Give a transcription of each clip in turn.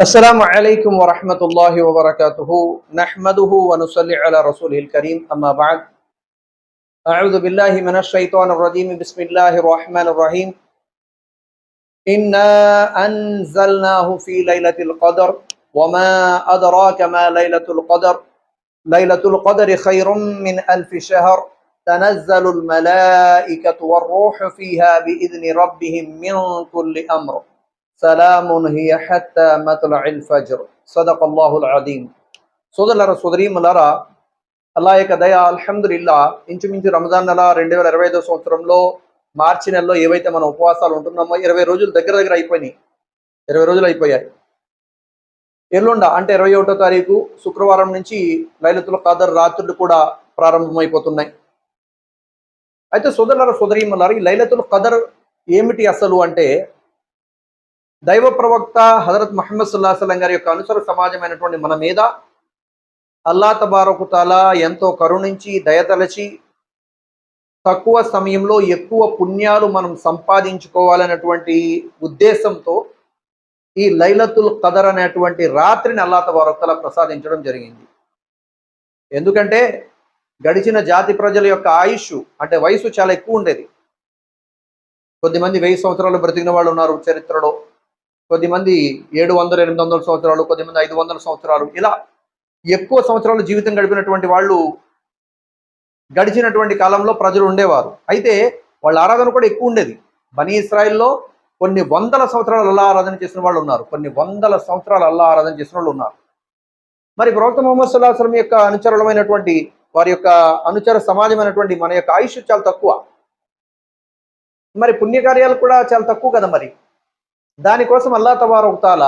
السلام عليكم ورحمة الله وبركاته. نحمده ونصلي على رسوله الكريم. أما بعد أعوذ بالله من الشيطان الرجيم. بسم الله الرحمن الرحيم. إنا أنزلناه في ليلة القدر. وما أدراك ما ليلة القدر. ليلة القدر خير من ألف شهر. تنزل الملائكة والروح فيها بإذن ربهم من كل أمر. సలామున్ హియ హత్తా మత్లఇల్ ఫజ్ర్ సదకల్లాహుల్ అదీమ్ సోదరులారా సోదరీమలారా అల్లా యొక్క దయ అల్హమ్దుల్లా ఇంచుమించు రంజాన్ నెల రెండు వేల ఇరవై ఐదో సంవత్సరంలో మార్చి నెలలో ఏవైతే మనం ఉపవాసాలు ఉంటున్నామో ఇరవై రోజులు దగ్గర దగ్గర అయిపోయినాయి. ఇరవై రోజులు అయిపోయాయి. ఎల్లుండ అంటే ఇరవై ఒకటో తారీఖు శుక్రవారం నుంచి లైలతుల కాదర్ రాత్రులు కూడా ప్రారంభమైపోతున్నాయి. అయితే సోదరులారా సోదరీమలారా ఈ లైలతుల ఖదర్ ఏమిటి అసలు అంటే దైవ ప్రవక్త హజరత్ మహమ్మద్ సుల్లా సలం గారి యొక్క అనుసర సమాజమైనటువంటి మన మీద అల్లా తబారకు తాలా ఎంతో కరుణించి దయతలచి తక్కువ సమయంలో ఎక్కువ పుణ్యాలు మనం సంపాదించుకోవాలనేటువంటి ఉద్దేశంతో ఈ లైలతుల్ కదర్ అనేటువంటి రాత్రిని అల్లా తబారకు ప్రసాదించడం జరిగింది. ఎందుకంటే గడిచిన జాతి ప్రజల యొక్క ఆయుష్ అంటే వయసు చాలా ఎక్కువ ఉండేది. కొద్దిమంది వెయ్యి సంవత్సరాలు బ్రతికిన వాళ్ళు ఉన్నారు చరిత్రలో. కొద్దిమంది ఏడు వందల ఎనిమిది వందల సంవత్సరాలు కొద్దిమంది ఐదు వందల సంవత్సరాలు ఇలా ఎక్కువ సంవత్సరాలు జీవితం గడిపినటువంటి వాళ్ళు గడిచినటువంటి కాలంలో ప్రజలు ఉండేవారు. అయితే వాళ్ళ ఆరాధన కూడా ఎక్కువ ఉండేది. బనీ ఇస్రాయిల్లో కొన్ని వందల సంవత్సరాలు అల్లా ఆరాధన చేసిన వాళ్ళు ఉన్నారు. కొన్ని వందల సంవత్సరాలు అల్లా ఆరాధన చేసిన వాళ్ళు ఉన్నారు. మరి ప్రవక్త ముహమ్మద్ సుల్లాహం యొక్క అనుచరులమైనటువంటి వారి యొక్క అనుచర సమాజమైనటువంటి మన యొక్క ఆయుష్ చాలా తక్కువ. మరి పుణ్యకార్యాలు కూడా చాలా తక్కువ కదా మరి? దానికోసం అల్లా తబారొకతాల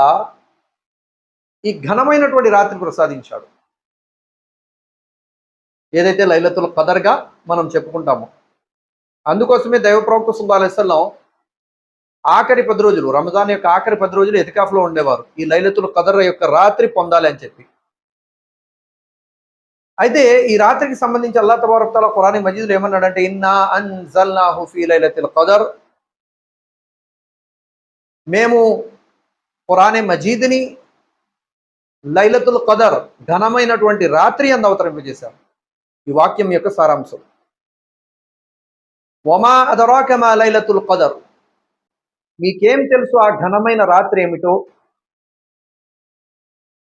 ఈ ఘనమైనటువంటి రాత్రి ప్రసాదించాడు. ఏదైతే లైలతుల్ కదర్గా మనం చెప్పుకుంటామో. అందుకోసమే దైవ ప్రవక్త సుల్లా అలైస్లం ఆఖరి పది రోజులు రంజాన్ యొక్క ఆఖరి పది రోజులు ఎతికాఫ్లో ఉండేవారు. ఈ లైలతుల్ కదర్ యొక్క రాత్రి పొందాలి అని చెప్పి. అయితే ఈ రాత్రికి సంబంధించి అల్లా తబారక్తాల ఖురాని మజీదులు ఏమన్నాడంటే ఇన్నా అన్జల్నాహు ఫీ లైలతుల్ కదర్ మేము పురాణే మజీద్ని లైలతుల్ కదర్ ఘనమైనటువంటి రాత్రి అందు అవతరింపజేశాం. ఈ వాక్యం యొక్క సారాంశం. ఒమా అదరాక మా లైలతుల్ కదర్ మీకేం తెలుసు ఆ ఘనమైన రాత్రి ఏమిటో?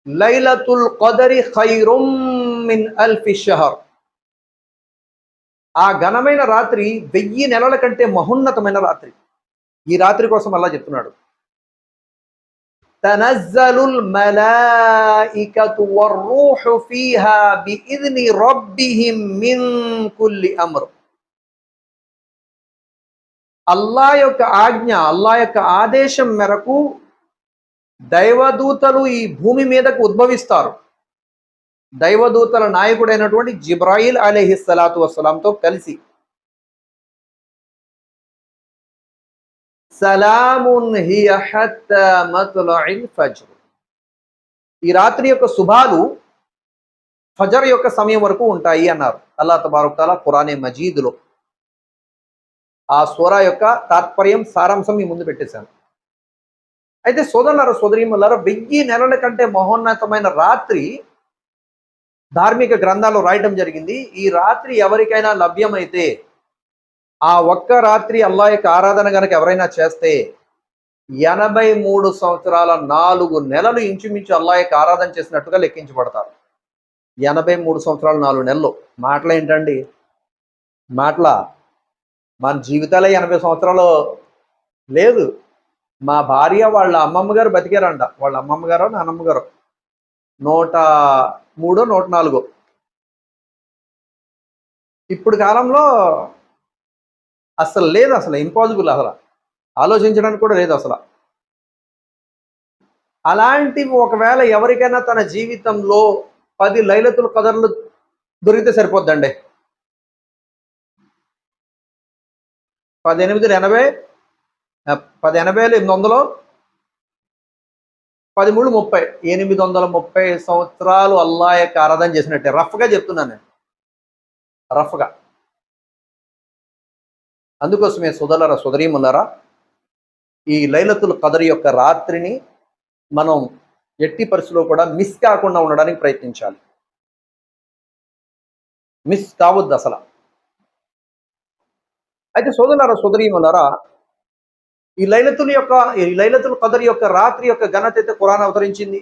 లైలతుల్ కదరి ఖైరుం మిన్ అల్ఫి షహర్. ఆ ఘనమైన రాత్రి వెయ్యి నెలల కంటే మహోన్నతమైన రాత్రి. ఈ రాత్రి కోసం అలా చెప్తున్నాడు. తనజ్జలుల్ మలాయికతు వర్రూహు ఫీహా బిఇذని రబ్బిహిం మిన్ కుల్లి అమ్ర్ అల్లా యొక్క ఆజ్ఞ అల్లాహ్ యొక్క ఆదేశం మేరకు దైవదూతలు ఈ భూమి మీదకు ఉద్భవిస్తారు దైవదూతల నాయకుడైనటువంటి జిబ్రాయిల్ అలీహిస్సలాతు వసలాంతో కలిసి సలామున్ హియ ఫజ్ర్. ఈ రాత్రి యొక్క శుభాలు ఫజర్ యొక్క సమయం వరకు ఉంటాయి అన్నారు. అల్లా తబారుకాల పురాణే మజీదులో. ఆ సోరా యొక్క తాత్పర్యం సారాంశం మీ ముందు పెట్టేశాను. అయితే సోదరులారా సోదరీములారా వెయ్యి నెలల కంటే మహోన్నతమైన రాత్రి ధార్మిక గ్రంథాలు రాయటం జరిగింది. ఈ రాత్రి ఎవరికైనా లభ్యమైతే ఆ ఒక్క రాత్రి అల్లా యొక్క ఆరాధన గనక ఎవరైనా చేస్తే ఎనభై మూడు సంవత్సరాల నాలుగు నెలలు ఇంచుమించు అల్లా యొక్క ఆరాధన చేసినట్టుగా లెక్కించబడతారు. ఎనభై మూడు సంవత్సరాలు నాలుగు నెలలు. మాటలు ఏంటండి? మాటల మన జీవితాలే ఎనభై సంవత్సరాలు లేదు. మా భార్య వాళ్ళ అమ్మమ్మ గారు బతికారంట. వాళ్ళ అమ్మమ్మ గారు నాన్నమ్మ గారు. నూట మూడో నూట నాలుగో. ఇప్పుడు కాలంలో అసలు లేదు అసలు ఇంపాసిబుల్ అసలు. ఆలోచించడానికి కూడా లేదు అసలు. అలాంటివి ఒకవేళ ఎవరికైనా తన జీవితంలో పది లైలతుల కదర్లు దొరికితే సరిపోద్దండి. పదిహెనిమిది ఎనభై పది ఎనభై ఎనిమిది వందలు పదిమూడు ముప్పై. ఎనిమిది వందల ముప్పై సంవత్సరాలు అల్లా యొక్క ఆరాధన చేసినట్టే. రఫ్గా చెప్తున్నాను నేను. రఫ్గా. అందుకోసమే సుదలర సుదరీములరా ఈ లైలతుల కదరి యొక్క రాత్రిని మనం ఎట్టి పరిస్థితిలో కూడా మిస్ కాకుండా ఉండడానికి ప్రయత్నించాలి. మిస్ కావద్దు అసలు. అయితే సోదరులారా సోదరీమలారా ఈ లైలతుల యొక్క ఈ లైలతుల కదరి యొక్క రాత్రి యొక్క ఘనత అయితే కురాన్ అవతరించింది.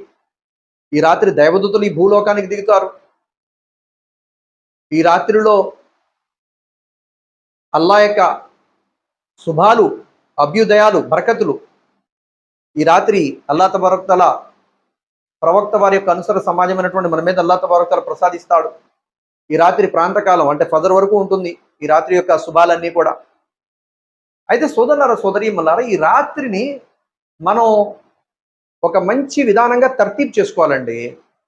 ఈ రాత్రి దైవదూతలు ఈ భూలోకానికి దిగుతారు. ఈ రాత్రిలో అల్లా యొక్క శుభాలు అభ్యుదయాలు బరకతులు. ఈ రాత్రి అల్లా తబరక్తల ప్రవక్త వారి యొక్క అనుసర సమాజమైనటువంటి మన మీద అల్లా తబరక్తల ప్రసాదిస్తాడు. ఈ రాత్రి ప్రాంతకాలం అంటే ఫదర్ వరకు ఉంటుంది. ఈ రాత్రి యొక్క శుభాలన్నీ కూడా. అయితే సోదరులారా సోదరీమల్లారా ఈ రాత్రిని మనం ఒక మంచి విధానంగా తర్తీబ్ చేసుకోవాలండి.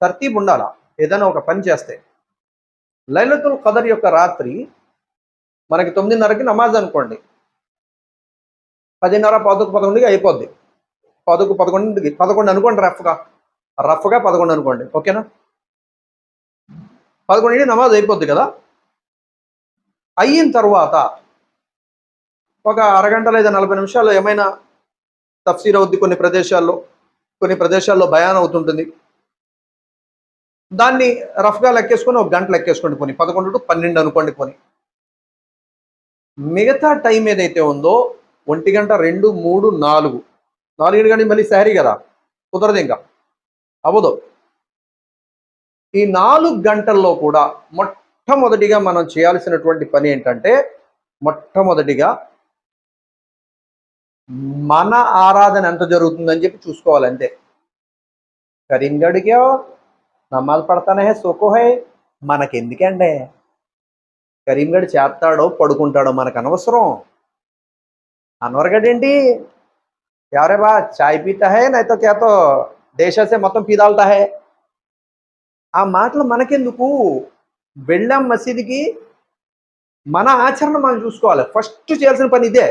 తర్తీబ్ ఉండాలా? ఏదైనా ఒక పని చేస్తే. లైలతుల్ ఖదర్ యొక్క రాత్రి మనకి తొమ్మిదిన్నరకి నమాజ్ అనుకోండి. పదిన్నర పదకొండు పదకొండుకి అయిపోద్ది. పదకొండు పదకొండుకి. పదకొండు అనుకోండి రఫ్గా. రఫ్గా పదకొండు అనుకోండి. ఓకేనా? పదకొండు నమాజ్ అయిపోద్ది కదా? అయిన తర్వాత ఒక అరగంట లేదా నలభై నిమిషాలు ఏమైనా తఫ్సీర్ అవుద్ది కొన్ని ప్రదేశాల్లో? కొన్ని ప్రదేశాల్లో భయాన్ అవుతుంటుంది. దాన్ని రఫ్గా లెక్కేసుకొని ఒక గంట లెక్కేసుకోండి పోనీ. పదకొండు టు పన్నెండు అనుకోండి పోనీ. మిగతా టైం ఏదైతే ఉందో ఒంటి గంట రెండు మూడు నాలుగు. నాలుగు గంటలు మళ్ళీ శారీ కదా? కుదరదు ఇంకా. అవ్వదు. ఈ నాలుగు గంటల్లో కూడా మొట్టమొదటిగా మనం చేయాల్సినటువంటి పని ఏంటంటే మొట్టమొదటిగా మన ఆరాధన ఎంత జరుగుతుందని చెప్పి చూసుకోవాలి అంతే. కరీంగఢ్గా నమాజ్ పడతానే హే సోకో హే. మనకెందుకండి? కరీంగఢ్ చేస్తాడో పడుకుంటాడో మనకు అనవసరం. అన్వర్గడ్ ఏంటి ఎవరే బా చాయ్ పీతా హే నైతో క్యాతో దేశసే మొత్తం పీదాల్తా హే ఆ మాటలు మనకెందుకు వెళ్ళాం మసీదుకి మన ఆచరణ మనం చూసుకోవాలి ఫస్ట్ చేయాల్సిన పని ఇదే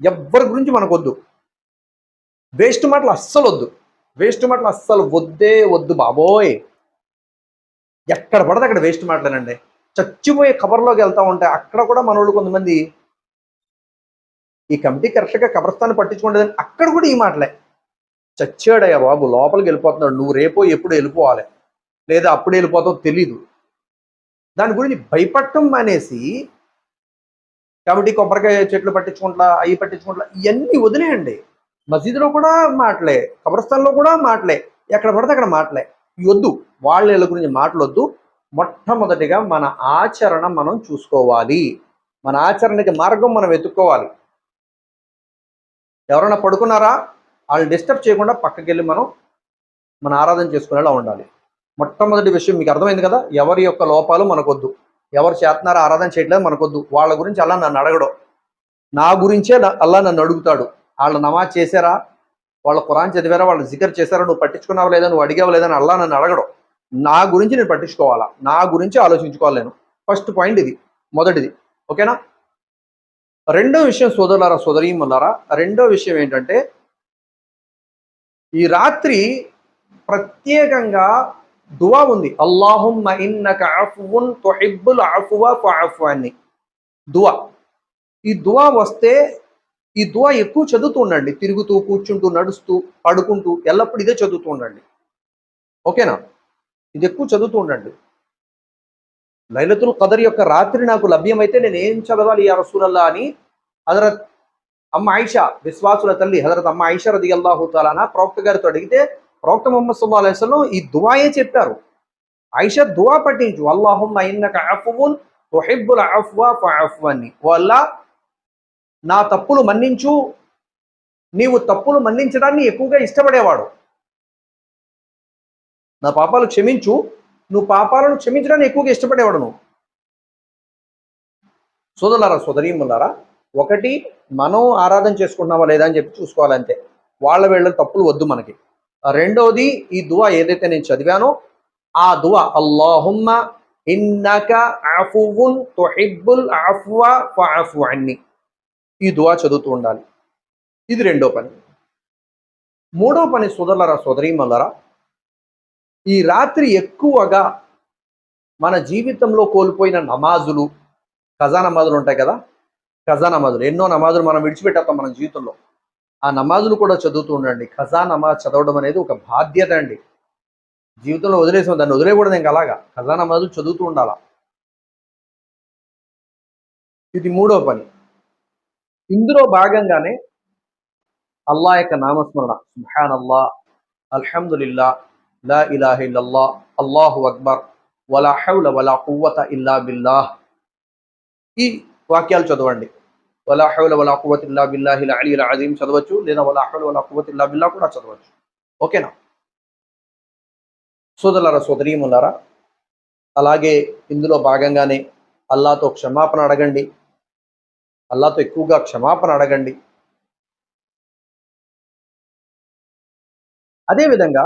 ఎవ్వరి గురించి మనకొద్దు వేస్ట్ మాటలు అస్సలు వద్దు వేస్ట్ మాటలు అస్సలు వద్దే వద్దు బాబోయ్ ఎక్కడ పడితే అక్కడ వేస్ట్ మాటలేనండి చచ్చిపోయే కబర్లోకి వెళ్తా ఉంటాయి అక్కడ కూడా మనోళ్ళు కొంతమంది ఈ కమిటీ కరెక్ట్గా కబరస్థాన్ని పట్టించుకుంటుందని అక్కడ కూడా ఈ మాటలే. చచ్చాడయ్యా బాబు లోపలికి వెళ్ళిపోతున్నాడు. నువ్వు రేపో ఎప్పుడు వెళ్ళిపోవాలి? లేదా అప్పుడు వెళ్ళిపోతావు తెలీదు. దాని గురించి భయపడటం అనేసి కాబట్టి కొబ్బరికాయ చెట్లు పట్టించుకుంటా అవి పట్టించుకుంటా ఇవన్నీ వదిలేయండి. మసీదులో కూడా మాటలే కబ్రస్థాన్లో కూడా మాటలే ఎక్కడ పడితే అక్కడ మాటలే. ఇవి వద్దు వాళ్ళ గురించి మాటలు మొట్టమొదటిగా మన ఆచరణ మనం చూసుకోవాలి. మన ఆచరణకి మార్గం మనం వెతుక్కోవాలి. ఎవరైనా పడుకున్నారా? వాళ్ళని డిస్టర్బ్ చేయకుండా పక్కకి వెళ్ళి మనం మన ఆరాధన చేసుకునేలా ఉండాలి. మొట్టమొదటి విషయం మీకు అర్థమైంది కదా? ఎవరి యొక్క లోపాలు మనకొద్దు. ఎవరు చేస్తున్నారో ఆరాధన చేయట్లేదు మనకొద్దు. వాళ్ళ గురించి అలా నన్ను అడగడం. నా గురించే అల్లా నన్ను అడుగుతాడు. వాళ్ళు నమాజ్ చేశారా? వాళ్ళ ఖురాన్ చదివారా? వాళ్ళు జికర్ చేశారా? నువ్వు పట్టించుకున్నావా లేదా? నువ్వు అడిగావు లేదా? అల్లా నన్ను అడగడం. నా గురించి నేను పట్టించుకోవాలా? నా గురించి ఆలోచించుకోవాలి నేను. ఫస్ట్ పాయింట్ ఇది. మొదటిది. ఓకేనా? రెండో విషయం సోదరులారా సోదరీమన్నారా రెండో విషయం ఏంటంటే ఈ రాత్రి ప్రత్యేకంగా దువా ఉంది. అల్లాహుమ్మ ఇన్నక అఫ్వున్ తుహిబ్బుల్ అఫ్వ ఫఅఫు అని. దువా. ఈ దువా వస్తే ఈ దువా ఎక్కువ చదువుతూ ఉండండి. తిరుగుతూ కూర్చుంటూ నడుస్తూ పడుకుంటూ ఎల్లప్పుడూ ఇదే చదువుతూ ఉండండి. ఓకేనా? ఇది ఎక్కువ చదువుతూ ఉండండి. లైలతుల్ కదర్ యొక్క రాత్రి నాకు లభ్యమైతే నేను ఏం చదవాలి ఆ రసూలల్లా అని హజరత్ అమ్మ ఐషా విశ్వాసుల తల్లి హజరత్ అమ్మ ఐషా రది అల్లాహు తాలానా ప్రవక్త గారితో అడిగితే ప్రవక్త ముహమ్మద్ సల్లా అలైస్లం ఈ దువాయే చెప్పారు. ఆయిషా దువా పట్టించు అల్లాహుమ్మ ఇన్నక అఫ్వున్ తుహిబ్బుల్ అఫ్వ అని వల్ల నా తప్పులు మన్నించు. నీవు తప్పులు మన్నించడాన్ని ఎక్కువగా ఇష్టపడేవాడు. నా పాపాలు క్షమించు. నువ్వు పాపాలను క్షమించడానికి ఎక్కువగా ఇష్టపడేవాడు నువ్వు. సోదరులారా సోదరీములారా ఒకటి మనం ఆరాధన చేసుకుంటున్నావా లేదా అని చెప్పి చూసుకోవాలంతే. వాళ్ళ వీళ్ళ తప్పులు వద్దు మనకి. రెండవది ఈ దువా ఏదైతే నేను చదివానో ఆ దువా అల్లాహుమ్మ ఇన్నక అఫువున్ తుహిబ్బుల్ అఫ్వ ఫఅఫు అన్ని. ఈ దువా చదువుతూ ఉండాలి. ఇది రెండో పని. మూడో పని సోదరులరా సోదరీమల్లరా ఈ రాత్రి ఎక్కువగా మన జీవితంలో కోల్పోయిన నమాజులు ఖజా నమాజులు ఉంటాయి కదా? ఖజా నమాజులు. ఎన్నో నమాజులు మనం విడిచిపెట్టేస్తాం మన జీవితంలో. ఆ నమాజులు కూడా చదువుతూ ఉండండి. ఖజా నమాజ్ చదవడం అనేది ఒక బాధ్యత అండి. జీవితంలో వదిలేసాం దాన్ని వదిలేయకూడదు ఇంకా అలాగా. ఖజా నమాజులు చదువుతూ ఉండాలా? ఇది మూడో పని. ఇందులో భాగంగానే అల్లా యొక్క నామస్మరణ. సుహాన్ అల్లా అల్హమ్దుల్లా లా ఇలాహ ఇల్లల్లా అల్లాహు అక్బర్ వలా హౌల వలా కువ్వత ఇల్లా బిల్లాహ్. ఈ వాక్యాలు చదవండి. వలా హౌల వలా కువ్వత ఇల్లా బిల్లాహి అలీ అజీం చదవచ్చు లేదా వలా హౌల వలా కువ్వత ఇల్లా బిల్లా కూడా చదవచ్చు. ఓకేనా? సోదరులారా సోదరీములారా అలాగే ఇందులో భాగంగానే అల్లాతో క్షమాపణ అడగండి. అల్లాతో ఎక్కువగా క్షమాపణ అడగండి. అదేవిధంగా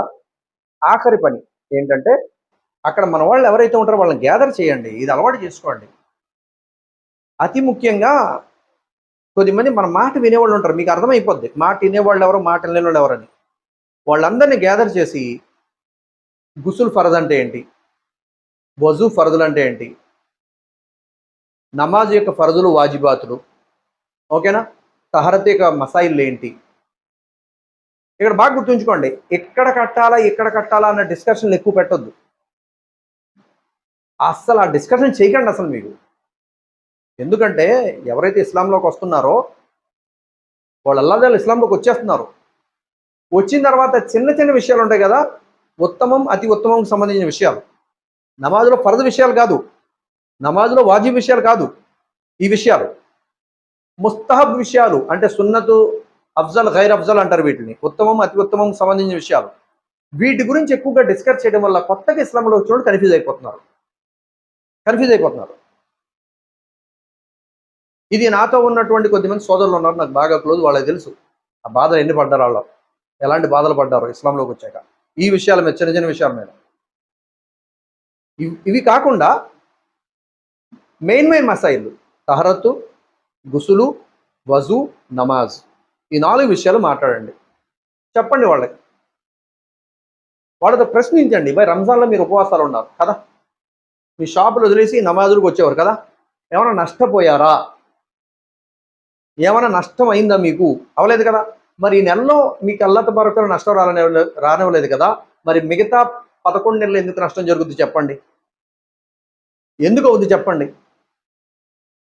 ఆఖరి పని ఏంటంటే అక్కడ మన వాళ్ళు ఎవరైతే ఉంటారో వాళ్ళని గ్యాదర్ చేయండి ఇది అలవాటు చేసుకోండి. అతి ముఖ్యంగా కొద్దిమంది మన మాట వినేవాళ్ళు ఉంటారు మీకు అర్థమైపోద్ది. మాట వినేవాళ్ళు ఎవరు మాట వినేవాళ్ళు ఎవరని వాళ్ళందరినీ గ్యాదర్ చేసి గుసుల్ ఫరద్ అంటే ఏంటి? వజు ఫరదులు అంటే ఏంటి? నమాజ్ యొక్క ఫరదులు వాజిబాతులు. ఓకేనా? తహరత్ యొక్క మసాయిల్ ఏంటి? ఇక్కడ బాగా గుర్తుంచుకోండి ఎక్కడ కట్టాలా ఎక్కడ కట్టాలా అన్న డిస్కషన్లు ఎక్కువ పెట్టొద్దు. అస్సలు ఆ డిస్కషన్ చేయకండి అసలు మీకు ఎందుకంటే ఎవరైతే ఇస్లాంలోకి వస్తున్నారో వాళ్ళు అల్లాదాలు ఇస్లాంలోకి వచ్చేస్తున్నారు. వచ్చిన తర్వాత చిన్న చిన్న విషయాలు ఉంటాయి కదా ఉత్తమం అతి ఉత్తమంకి సంబంధించిన విషయాలు. నమాజులో ఫరద విషయాలు కాదు. నమాజులో వాజిబ్ విషయాలు కాదు. ఈ విషయాలు. ముస్తహబ్ విషయాలు అంటే సున్నతు అఫ్జల్ గైర్ అఫ్జల్ అంటారు వీటిని. ఉత్తమం అతి ఉత్తమం సంబంధించిన విషయాలు. వీటి గురించి ఎక్కువగా డిస్కస్ చేయడం వల్ల కొత్తగా ఇస్లాంలో వచ్చినప్పుడు కన్ఫ్యూజ్ అయిపోతున్నారు. కన్ఫ్యూజ్ అయిపోతున్నారు. ఇది నాతో ఉన్నటువంటి కొద్దిమంది సోదరులు ఉన్నారు నాకు బాగా క్లోజ్ వాళ్ళకి తెలుసు. ఆ బాధలు ఎన్ని పడ్డారు వాళ్ళు ఎలాంటి బాధలు పడ్డారు ఇస్లాంలోకి వచ్చాక? ఈ విషయాల మీద చిన్న చిన్న విషయాల మీద. ఇవి- ఇవి కాకుండా మెయిన్ మెయిన్ మసైల్ తహరత్తు గుసులు వజు నమాజ్. ఈ నాలుగు విషయాలు మాట్లాడండి. చెప్పండి వాళ్ళకి. వాళ్ళతో ప్రశ్నించండి. బై రంజాన్లో మీరు ఉపవాసాలు ఉన్నారు కదా? మీ షాపులు వదిలేసి నమాజులకు వచ్చేవారు కదా? ఏమైనా నష్టపోయారా? ఏమైనా నష్టం అయిందా మీకు? అవలేదు కదా? మరి ఈ నెలలో మీకు అల్లత బరకలు నష్టం రాలనే రానివ్వలేదు కదా? మరి మిగతా పదకొండు నెలలు ఎందుకు నష్టం జరుగుద్ది చెప్పండి. ఎందుకు అవుద్ది చెప్పండి.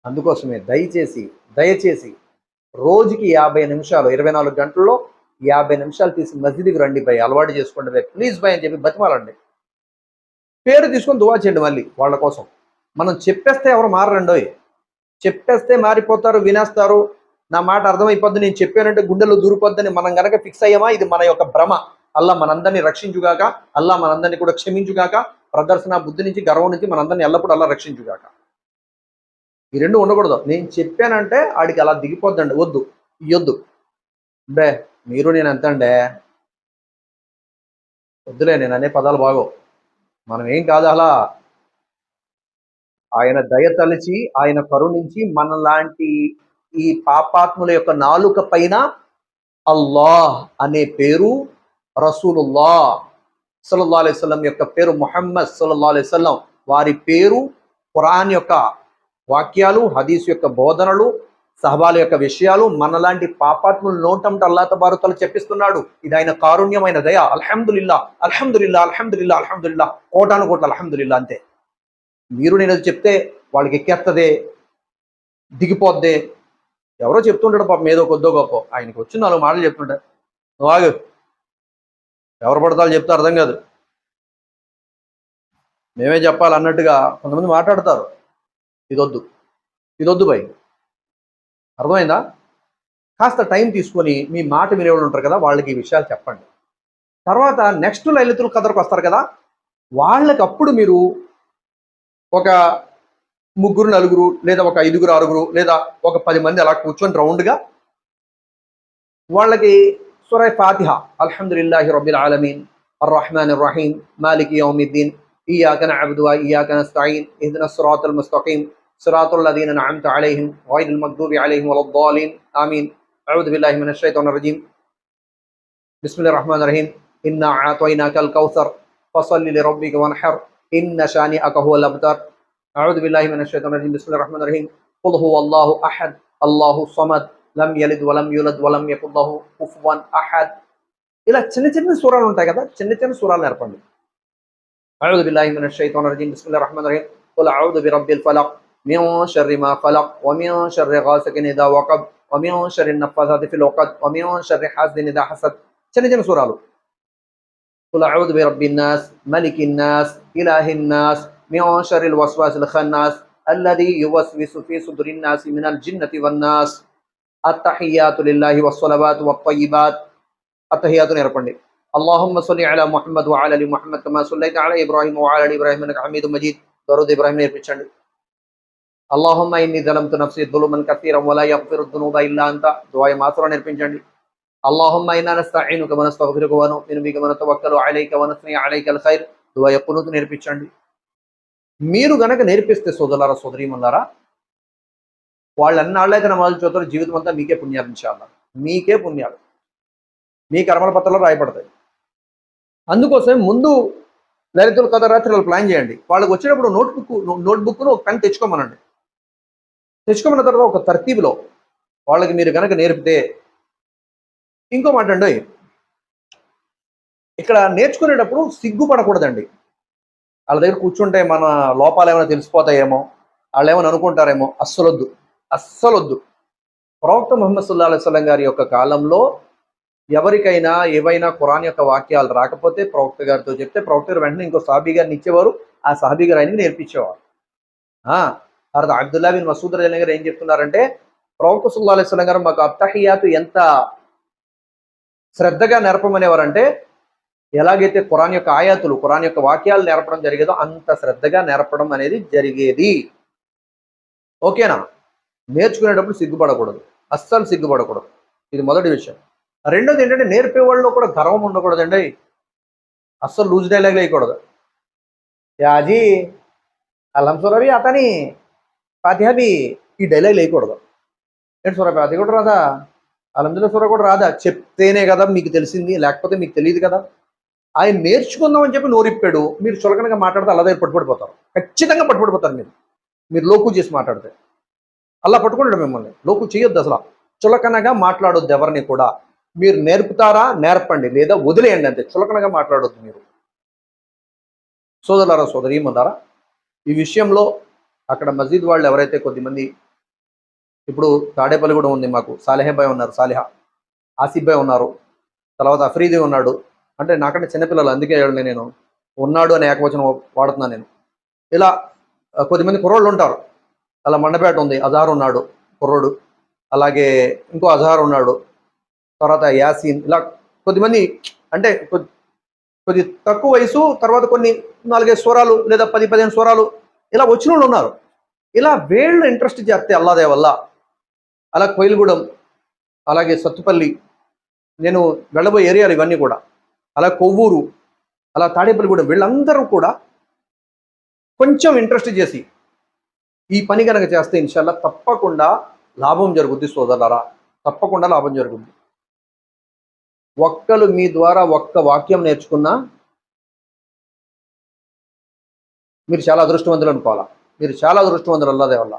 అందుకోసమే దయచేసి దయచేసి రోజుకి యాభై నిమిషాలు ఇరవై నాలుగు గంటల్లో యాభై నిమిషాలు తీసి మసీదుకి రండి భయ్ అలవాటు చేసుకోండి భయ్ ప్లీజ్ భయ్ అని చెప్పి బతిమాలండి. పేరు తీసుకొని దువా చేయండి మళ్ళీ వాళ్ళ కోసం. మనం చెప్పేస్తే ఎవరు మారరండోయ్ చెప్పేస్తే మారిపోతారు వినేస్తారు. నా మాట అర్థమైపోద్ది నేను చెప్పానంటే గుండెలో దూరిపోద్దని మనం గనక ఫిక్స్ అయ్యామా? ఇది మన యొక్క భ్రమ. అల్లా మనందరినీ రక్షించుగాక అల్లా మనందరినీ కూడా క్షమించుగాక ప్రదర్శన బుద్ధి నుంచి గర్వం నుంచి మనందరినీ ఎల్లప్పుడూ అల్లా రక్షించుగాక. ఈ రెండు ఉండకూడదు. నేను చెప్పానంటే ఆడికి అలా దిగిపోద్దండి. వద్దు. ఇయ్యొద్దు. బే మీరు నేను ఎంత అండే వద్దులే నేను అనే పదాలు బాగో. మనం ఏం కాదు అలా. ఆయన దయ తలిచి ఆయన కరుణించి మనలాంటి ఈ పాపాత్ముల యొక్క నాలుక పైన అల్లాహ్ అనే పేరు రసూలుల్లా సల్లల్లా అలైహి యొక్క పేరు మొహమ్మద్ సల్లల్లా అలైహి వారి పేరు ఖురాన్ యొక్క వాక్యాలు హదీస్ యొక్క బోధనలు సహబాల యొక్క విషయాలు మనలాంటి పాపాత్ములు నోటంట అల్లా బారుతలు చెప్పిస్తున్నాడు. ఇది ఆయన కారుణ్యమైన దయ. అల్హమ్దుల్లా అల్హమ్దుల్లా అల్హమ్దుల్లా అల్హమ్దుల్లా కోటాను కోట్ల అల్హమ్దుల్లా అంతే. మీరు నేను చెప్తే వాళ్ళకి ఎక్కేస్తుంది దిగిపోద్ది. ఎవరో చెప్తుంటాడు పాపం ఏదో కొద్దో గొప్ప. ఆయనకి వచ్చి నాలుగు మాటలు చెప్తుంటాడు వాగు ఎవరు పడతాలు చెప్తే అర్థం కాదు. మేమే చెప్పాలన్నట్టుగా కొంతమంది మాట్లాడతారు. ఇదొద్దు. ఇదొద్దు భయ్. అర్థమైందా? కాస్త టైం తీసుకొని మీ మాట మీరు ఎవరు ఉంటారు కదా వాళ్ళకి ఈ విషయాలు చెప్పండి. తర్వాత నెక్స్ట్ లలితులు కథలకు వస్తారు కదా వాళ్ళకి అప్పుడు మీరు ఒక ముగ్గురు నలుగురు లేదా ఒక ఐదుగురు ఆరుగురు లేదా ఒక పది మంది అలా కూర్చొని రౌండ్గా వాళ్ళకి సురై ఫాతిహ అల్హమ్దుల్లాహి రబ్బిల్ ఆలమీన్ అర్ రహమాన్ రహీం మాలిక్ యౌమిద్దీన్ ఇయాకన అబ్దువా ఆకన సాయిన్ ఇదన సురాతుల్ ముస్తఖీం صراط الذين أنعمت عليهم غير المغضوب عليهم ولا الضالين آمين أعوذ بالله من الشيطان الرجيم بسم الله الرحمن الرحيم إنا أعطيناك الكوثر فصل لربك وانحر إن شانئك هو الأبتر أعوذ بالله من الشيطان الرجيم بسم الله الرحمن الرحيم قل هو الله أحد الله الصمد లం యలిద్ వలం యూలద్ వలం యకుల్లాహు కుఫువన్ అహద్ ఇలా చిన్న చిన్న సూరాలు ఉంటాయి కదా చిన్న చిన్న సూరాలు నేర్పండి أعوذ بالله من الشيطان الرجيم بسم الله الرحمن الرحيم قل أعوذ برب الفلق من شر ما خلق ومن شر غاسق إذا وقب ومن شر النفاثات في العقد ومن شر حاسد إذا حسد చిన్న చిన్న సూరాలు قل أعوذ برب الناس ملك الناس إله الناس من شر الوسواس الخناس الذي يوسوس في صدور الناس من الجنة والناس التحيات لله والصلوات والطيبات التحيات నేర్పండి اللهم صل على محمد وعلى ال محمد كما صليت على ابراهيم وعلى ال ابراهيم انك حميد مجيد درود ابراهيم నేర్పించండి అల్లాహమ్మ ఇన్ని దళంతు నఫ్సి దులుమన్ కతీరం వలా యగ్ఫిరు దునూబ ఇల్లా అంత దుఆయ మాత్రం నేర్పించండి అల్లాహమ్మ ఇన్నా నస్తఈనుక వ నస్తగ్ఫిరుక వ నుమిను బిక వ నతవక్కలు అలైక వ నస్నీ అలైక అల్ ఖైర్ దువాయ కునూత్ నేర్పించండి మీరు గనక నేర్పిస్తే సోదరులారా సోదరీమన్నారా వాళ్ళు అన్నాళ్ళైతే నమాజు చదువుతారు జీవితం అంతా మీకే పుణ్యాలు ఇన్షాల్లా మీకే పుణ్యాలు. మీ కర్మల పత్రంలో రాయపడతాయి అందుకోసం ముందు లలితుల కథ రాత్రి ప్లాన్ చేయండి. వాళ్ళకి వచ్చేటప్పుడు నోట్బుక్ నోట్బుక్ను ఒక పెన్ తెచ్చుకోమనండి. తెచ్చుకోమన్న తర్వాత ఒక తర్తీబులో వాళ్ళకి మీరు కనుక నేర్పితే ఇంకో మాట అండి. ఇక్కడ నేర్చుకునేటప్పుడు సిగ్గుపడకూడదండి. వాళ్ళ దగ్గర కూర్చుంటే మన లోపాలు ఏమైనా తెలిసిపోతాయేమో వాళ్ళు ఏమైనా అనుకుంటారేమో అస్సలొద్దు. అస్సలొద్దు. ప్రవక్త ముహమ్మద్ సుల్లా అలైస్లం గారి యొక్క కాలంలో ఎవరికైనా ఏవైనా ఖురాన్ యొక్క వాక్యాలు రాకపోతే ప్రవక్త గారితో చెప్తే ప్రవక్త గారు వెంటనే ఇంకో సాబీ గారిని ఇచ్చేవారు ఆ సాబీ గారు ఆయనకి నేర్పించేవారు. తర్వాత అబ్దుల్లా బిన్ మసూద్ రజన్ గారు ఏం చెప్తున్నారంటే ప్రవక్త సుల్లా అలైస్లం గారు మాకు అత్తహియాతు ఎంత శ్రద్ధగా నేర్పమనేవారంటే ఎలాగైతే ఖురాన్ యొక్క ఆయాతులు ఖురాన్ యొక్క వాక్యాలు నేర్పడం జరిగేదో అంత శ్రద్ధగా నేర్పడం అనేది జరిగేది. ఓకేనా? నేర్చుకునేటప్పుడు సిగ్గుపడకూడదు. అస్సలు సిగ్గుపడకూడదు. ఇది మొదటి విషయం. రెండోది ఏంటంటే నేర్పే వాళ్ళలో కూడా గర్వం ఉండకూడదండి. అస్సలు లూజ్ డైలాగ్ వేయకూడదు. యాజీ అల్లం సురవి అతని ఫాతిహాబి ఈ డైలాగ్ లేకూడదు ఏంటి సూర అది కూడా రాదా అలందులో సూర కూడా రాదా చెప్తేనే కదా మీకు తెలిసింది లేకపోతే మీకు తెలియదు కదా ఆయన నేర్చుకుందాం అని చెప్పి నోరిప్పాడు మీరు చులకనగా మాట్లాడితే అలా దగ్గర పట్టుబడిపోతారు ఖచ్చితంగా పట్టుబడిపోతారు మీరు మీరు లోకు చేసి మాట్లాడితే అలా పట్టుకుంటాడు మిమ్మల్ని లోకు చేయొద్దు అసలు చులకనగా మాట్లాడొద్దు ఎవరిని కూడా మీరు నేర్పుతారా నేర్పండి లేదా వదిలేయండి అంతే చులకనగా మాట్లాడొద్దు మీరు సోదరులారా సోదరీమన్నారా ఈ విషయంలో అక్కడ మస్జిద్ వాళ్ళు ఎవరైతే కొద్దిమంది ఇప్పుడు తాడేపల్లి కూడా ఉంది మాకు సాలిహాబాయ్ ఉన్నారు సాలిహా. ఆసిఫ్ బాయ్ ఉన్నారు తర్వాత అఫ్రీది ఉన్నాడు. అంటే నాకంటే చిన్నపిల్లలు అందుకే నేను ఉన్నాడు అనే ఏకవచనం వాడుతున్నాను నేను. ఇలా కొద్దిమంది కుర్రోళ్ళు ఉంటారు. అలా మండపేట ఉంది అజహార్ ఉన్నాడు కుర్రోడు. అలాగే ఇంకో అజహార్ ఉన్నాడు తర్వాత యాసీన్ ఇలా కొద్దిమంది అంటే కొద్ది కొద్ది తక్కువ వయసు తర్వాత కొన్ని నాలుగైదు స్వరాలు లేదా పది పదిహేను స్వరాలు ఇలా వచ్చిన వాళ్ళు ఉన్నారు. ఇలా వేళ్ళు ఇంట్రెస్ట్ చేస్తే అల్లాదే వల్ల అలా కోయిలగూడెం అలాగే సత్తుపల్లి నేను వెళ్ళబోయే ఏరియాలు ఇవన్నీ కూడా అలా కొవ్వూరు అలా తాడేపల్లిగూడెం వీళ్ళందరూ కూడా కొంచెం ఇంట్రెస్ట్ చేసి ఈ పని కనుక చేస్తే ఇన్షాల్లా తప్పకుండా లాభం జరుగుద్ది సోదరులారా. తప్పకుండా లాభం జరుగుద్ది. ఒక్కలు మీ ద్వారా ఒక్క వాక్యం నేర్చుకున్నా మీరు చాలా అదృష్టవంతులు అనుకోవాలా? మీరు చాలా అదృష్టవంతులు అల్లదే వల్ల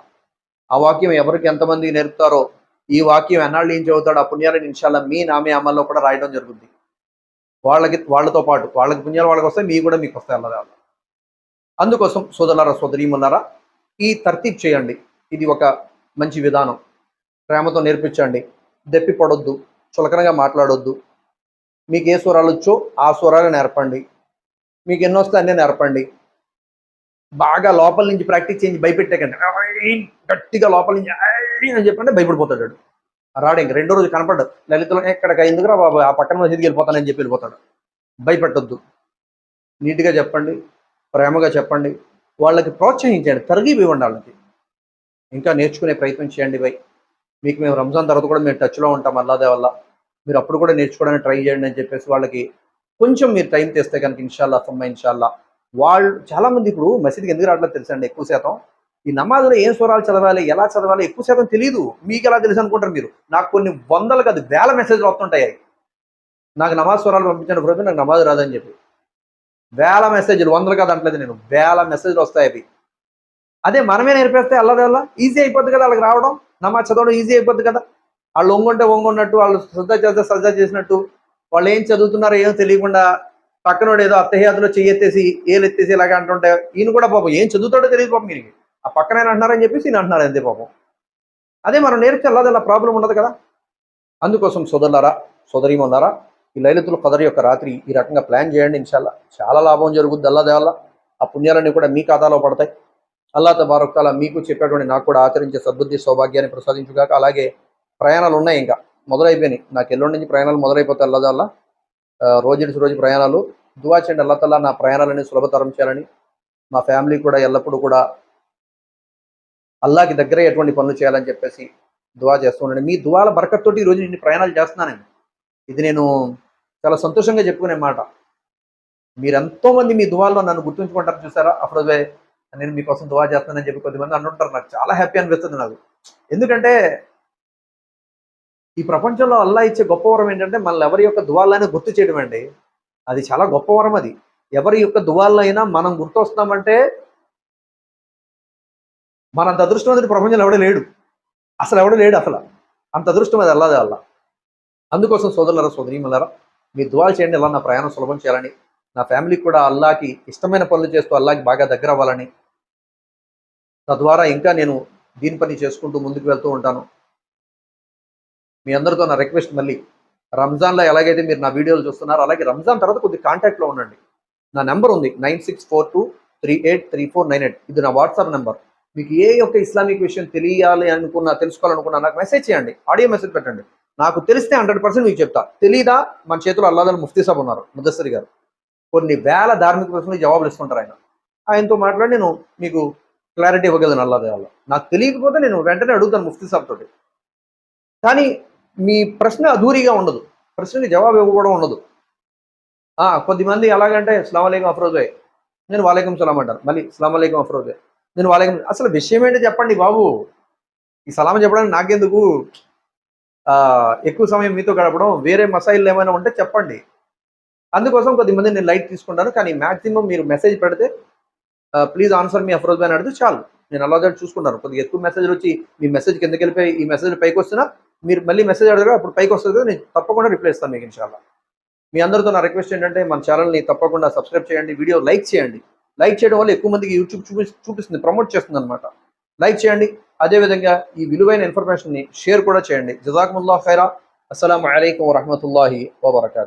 ఆ వాక్యం ఎవరికి ఎంతమంది నేర్పుతారో ఈ వాక్యం ఎన్నాళ్ళు ఏం చదువుతాడో ఆ పుణ్యాలను ఇన్షాల్లా మీ నామే అమల్లో కూడా రాయడం జరుగుద్ది. వాళ్ళకి వాళ్ళతో పాటు వాళ్ళకి పుణ్యాలు వాళ్ళకి వస్తాయి మీ కూడా మీకు వస్తాయి అల్లదే వల్ల అందుకోసం సోదరులారా సోదరీమున్నారా ఈ తర్తీబ్ చేయండి. ఇది ఒక మంచి విధానం. ప్రేమతో నేర్పించండి. దెప్పి పడొద్దు చులకనగా మాట్లాడొద్దు. మీకు ఏ స్వరాలు వచ్చో ఆ స్వరాలు నేర్పండి. మీకు ఎన్నొస్తే అన్నీ నేర్పండి. బాగా లోపల నుంచి ప్రాక్టీస్ చేయించి భయపెట్టాకండి. గట్టిగా లోపల నుంచి అని చెప్పండి భయపడిపోతాడు రాడు ఇంక రెండో రోజు కనపడ్డు లలితలో ఎక్కడికి ఎందుకురా బాబు? ఆ పక్కన మసీదుకి వెళ్ళిపోతానని చెప్పి వెళ్ళిపోతాడు. భయపెట్టొద్దు. నీట్గా చెప్పండి ప్రేమగా చెప్పండి. వాళ్ళకి ప్రోత్సహించండి తరగీబ్ ఇవ్వండి వాళ్ళకి ఇంకా నేర్చుకునే ప్రయత్నం చేయండి భయ్. మీకు మేము రంజాన్ తర్వాత కూడా మేము టచ్లో ఉంటాం అల్లాదే వల్ల మీరు అప్పుడు కూడా నేర్చుకోవడానికి ట్రై చేయండి అని చెప్పేసి వాళ్ళకి కొంచెం మీరు టైం తెస్తే కనుక ఇన్షాల్లా సమ్మ ఇన్షాల్లా వాళ్ళు చాలా మంది ఇప్పుడు మసీద్కి ఎందుకు రావట్లేదు తెలుసండి? ఎక్కువ శాతం. ఈ నమాజ్లో ఏం స్వరాలు చదవాలి ఎలా చదవాలి ఎక్కువ శాతం తెలియదు మీకు ఎలా తెలుసు అనుకుంటారు మీరు? నాకు కొన్ని వందలు కాదు వేల మెసేజ్లు వస్తుంటాయి నాకు నమాజ్ స్వరాలు పంపించండి బ్రదర్ నాకు నమాజ్ రాదని చెప్పి. వేల మెసేజ్లు వందలు కాదు అంటలేదు నేను. వేల మెసేజ్లు వస్తాయి అవి. అదే మనమే నేర్పేస్తే అల్లదల్లా ఈజీ అయిపోద్ది కదా వాళ్ళకి రావడం. నమాజ్ చదవడం ఈజీ అయిపోద్ది కదా. వాళ్ళు ఒంగుంటే ఒంగున్నట్టు వాళ్ళు శ్రద్ధ చేస్తే శ్రద్ధ చేసినట్టు. వాళ్ళు ఏం చదువుతున్నారో ఏం తెలియకుండా పక్కనోడు ఏదో అత్తహ్యాతులో చెయ్యెత్తేసి ఏలెత్తేసి ఇలాగ అంటుంటే ఈయన కూడా పాపం ఏం చదువుతాడో తెలియదు పాపం ఈయనకి. ఆ పక్కన ఆయన అంటున్నారని చెప్పేసి ఈయన అంటున్నారు అంతే పాపం. అదే మనం నేర్పితే అలా ప్రాబ్లం ఉండదు కదా. అందుకోసం సోదరులారా సోదరీమన్నారా ఈ లైలతుల కదర్ యొక్క రాత్రి ఈ రకంగా ప్లాన్ చేయండి ఇన్షాల్లా. చాలా లాభం జరుగుద్ది అల్లా దేవల్ల ఆ పుణ్యాలన్నీ కూడా మీ ఖాతాలో పడతాయి. అల్లా తబారొక్కల మీకు చెప్పేటువంటి నాకు కూడా ఆచరించే సద్బుద్ధి సౌభాగ్యాన్ని ప్రసాదించుగాక. అలాగే ప్రయాణాలు ఉన్నాయి ఇంకా. మొదలైపోయినాయి. నాకు ఎల్లుండి నుంచి ప్రయాణాలు మొదలైపోతాయి అల్లా దేవల్ల రోజు రోజు ప్రయాణాలు. దువా చేయండి అల్లా తల్లా నా ప్రయాణాలని సులభతరం చేయాలని. మా ఫ్యామిలీ కూడా ఎల్లప్పుడూ కూడా అల్లాకి దగ్గర ఎటువంటి పనులు చేయాలని చెప్పేసి దువా చేస్తూ ఉండండి. మీ దువాల బరకత్తోటి ఈరోజు నేను ప్రయాణాలు చేస్తున్నాను ఇది నేను చాలా సంతోషంగా చెప్పుకునే మాట. మీరెంతో మంది మీ దువాల్లో నన్ను గుర్తుంచుకుంటారు చూసారా? అప్పుడు నేను మీకోసం దువా చేస్తానని చెప్పి కొద్దిమంది అంటుంటారు. నాకు చాలా హ్యాపీ అనిపిస్తుంది నాకు. ఎందుకంటే ఈ ప్రపంచంలో అల్లా ఇచ్చే గొప్ప వరం ఏంటంటే మనల్ని ఎవరి యొక్క దువాళ్ళైనా గుర్తు చేయడం అండి. అది చాలా గొప్ప వరం అది. ఎవరి యొక్క దువాళ్ళైనా మనం గుర్తొస్తామంటే మనంత అదృష్టవంతుడి ప్రపంచంలో ఎవడే లేడు. అసలు ఎవడు లేడు అసలు. అంత అదృష్టం అది అల్లాదే అల్లా అందుకోసం సోదరులరా సోదరీమలరా మీ దువాలు చేయండి. అలా నా ప్రయాణం సులభం చేయాలని నా ఫ్యామిలీకి కూడా అల్లాకి ఇష్టమైన పనులు చేస్తూ అల్లాకి బాగా దగ్గర అవ్వాలని తద్వారా ఇంకా నేను దీని పని చేసుకుంటూ ముందుకు వెళ్తూ ఉంటాను. మీ అందరితో నా రిక్వెస్ట్ మళ్ళీ రంజాన్లో ఎలాగైతే మీరు నా వీడియోలు చూస్తున్నారో అలాగే రంజాన్ తర్వాత కొద్ది కాంటాక్ట్లో ఉండండి. నా నెంబర్ ఉంది nine six four two three eight three four nine eight. ఇది నా వాట్సాప్ నెంబర్ మీకు ఏ యొక్క ఇస్లామిక్ విషయం తెలియాలి అనుకున్నా తెలుసుకోవాలనుకున్నా నాకు మెసేజ్ చేయండి. ఆడియో మెసేజ్ పెట్టండి. నాకు తెలిస్తే హండ్రెడ్ పర్సెంట్ మీకు చెప్తా. తెలీదా? మన చేతిలో అల్లాదని ముఫ్తీ సాబ్ ఉన్నారు ముదస్సరి గారు. కొన్ని వేల ధార్మిక ప్రశ్నలు జవాబులు ఇస్తుంటారు ఆయన. ఆయనతో మాట్లాడి నేను మీకు క్లారిటీ ఇవ్వగలను అల్లాదే వల్ల నాకు తెలియకపోతే నేను వెంటనే అడుగుతాను ముఫ్తీ సాబ్ తోటి. కానీ మీ ప్రశ్న అధూరిగా ఉండదు. ప్రశ్నకి జవాబు ఇవ్వకూడదు ఉండదు. కొద్దిమంది ఎలాగంటే స్లామలేకం అఫ్రోజే. నేను వాలేకం సలాం అంటారు. మళ్ళీ స్లామలేకం అఫ్రోజే. నేను వాలేకం అసలు విషయం ఏంటో చెప్పండి బాబు. ఈ సలాం చెప్పడానికి నాకెందుకు? ఎక్కువ సమయం మీతో గడపడం వేరే మసాయిల్ ఏమైనా ఉంటే చెప్పండి. అందుకోసం కొద్దిమంది నేను లైట్ తీసుకుంటాను. కానీ మ్యాక్సిమం మీరు మెసేజ్ పెడితే ప్లీజ్ ఆన్సర్ మీ అఫ్రోజ్ అని అడిగితే చాలు. నేను అలా చూసుకుంటాను. కొద్దిగా ఎక్కువ మెసేజ్లు వచ్చి మీ మెసేజ్ కిందకి వెళ్ళిపోయి ఈ మెసేజ్ పైకి వస్తున్నా మీరు మళ్ళీ మెసేజ్ అడగారు అప్పుడు పైకి వస్తుంది కదా నేను తప్పకుండా రిప్లై ఇస్తాను మీకు ఇన్షాల్లా. మీ అందరితో నా రిక్వెస్ట్ ఏంటంటే మన ఛానల్ని తప్పకుండా సబ్స్క్రైబ్ చేయండి వీడియో లైక్ చేయండి. లైక్ చేయడం వల్ల ఎక్కువ మందికి యూట్యూబ్ చూపి చూపిస్తుంది ప్రమోట్ చేస్తుంది అనమాట లైక్ చేయండి. అదేవిధంగా ఈ విలువైన ఇన్ఫర్మేషన్ని షేర్ కూడా చేయండి. జజాక్ముల్లా ఖైరా. అస్సలం అయికం వరహమతుల్లాహి వబర్కూ